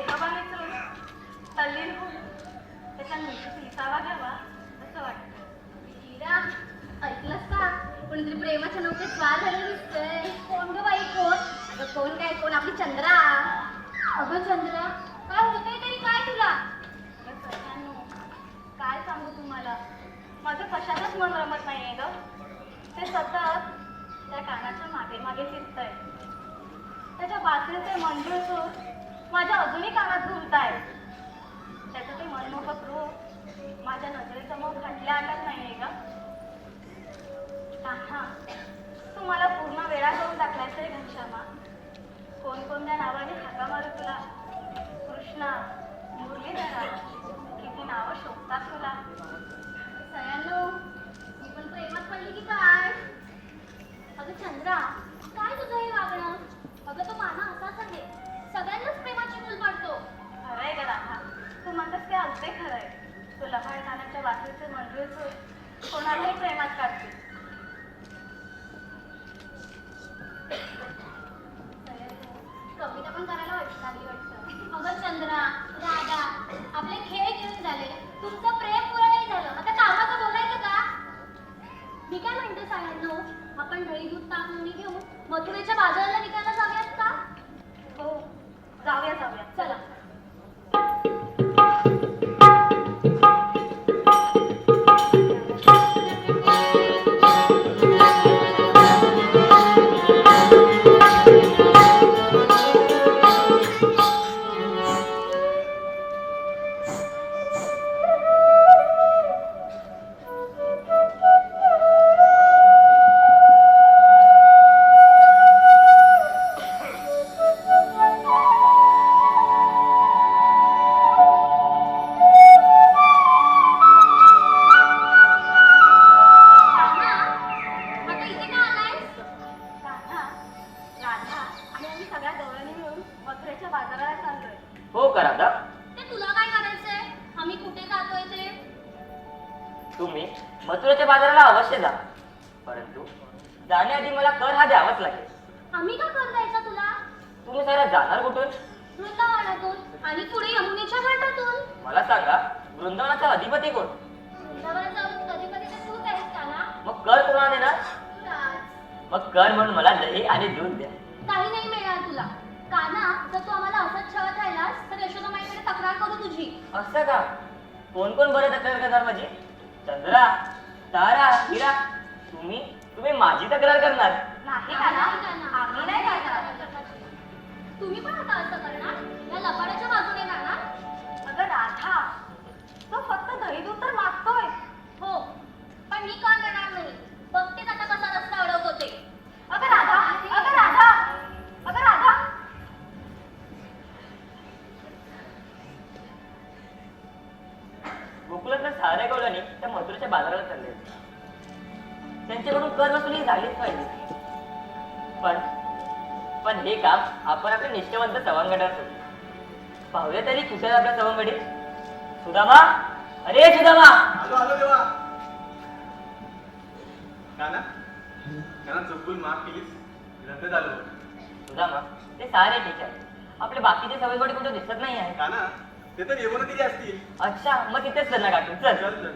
देहावा विसरून तल्लीन होऊन त्याच्या नृत्याचा विसावा घ्यावा असं वाटतं मीरा ऐकलंस का कोणीतरी प्रेमाच्या नौकेत स्वार झालं दिसतंय कोण ग बाई कोण अगं कोण काय कोण आपली चंद्रा अगं चंद्रा काय होतंय तरी काय तुला काय सांगू तुम्हाला माझं कशातच मन रमत नाहीये ग ते सतत त्या कानाच्या मागे मागे फिरतंय त्याच्या बासरीचे मंजूळ सूर माझ्या अजूनही कानात आहे. त्याचं ते मनमोहक रूप माझ्या नजरेसमोर हटल्या आणत नाहीये ग कान्हा तू मला पूर्ण वेळा करून टाकलायस रे घनश्यामा. कोणकोणत्या नावाने हाका मारू तुला? कृष्णा मुरलीधरा किती नावं शोधतात तुला? सयानो मी पण प्रेमात पडली की काय? अगं चंद्रा काय तुझं हे वागणं? अगं तो माना असाच आहे. सगळ्यांनाच लहान मंजूळ सूर कोणालाही प्रेमात काढते. कविता पण करायला वाटत लागली वाटतं. अगं चंद्रा राधा आपले खेळ घेऊन झाले. तुमचं प्रेम पुरं नाही झालं. आता कामाचं बोलायचं का? मी काय म्हणते सगळ्यांनो आपण दही दूध ताक लोणी घेऊन मथुरेच्या बाजाराला विकायला जाऊयात का? हो जाऊया जाऊया. चला. सारा जाणार कुठून? वृंदावनातून आणि पुढे यमुनेच्या घाटातून. मला सांगा वृंदावनाचा अधिपती कोण? तर तूच आहेस का ना मग कर कोणाला देणार. मग कर म्हणून मला दही आणि दूध द्या. काही नाही मिळणार तुला. काना जर तू आम्हाला असंच ठेवत राहिलास तर यशोदामाईकडे तक्रार करू तुझी. असं का? कोण कोण बरं तक्रार करणार माझी चंद्रा तारा हिरा. तुम्ही तुम्ही माझी तक्रार करणार. नाही कान्हा. आम्ही नाही करणार. तुम्ही पण आता असं करणार? या लपाड्याच्या बाजूने जाणार? अगं राधा तो फक्त दही दूध तर मागतोय. हो पण मी का करणार नाही? बघतेच आता कसा रस्ता अडवतो ते. अगं राधा अगं राधा अगं राधा. गोकुळातल्या साऱ्या गवळणी त्या मथुरेच्या बाजाराला चालले. होते. त्यांच्याकडून कर वसुली झालीच पाहिजे. पण पण हे काम आपण आपल्या निष्ठेवंत चव्हाणगडात होतो पाहूया तरी कुशल आपल्या सवंगडी. सुदामा? अरे सुदामा! आलो आलो देवा. ते सारे ठीक आहे. आपले बाकीचे सवयगडी कुठे दिसत नाही आहे? ते तर येऊन दिली असतील. अच्छा मग तिथेच त्यांना ना चल. चल चल.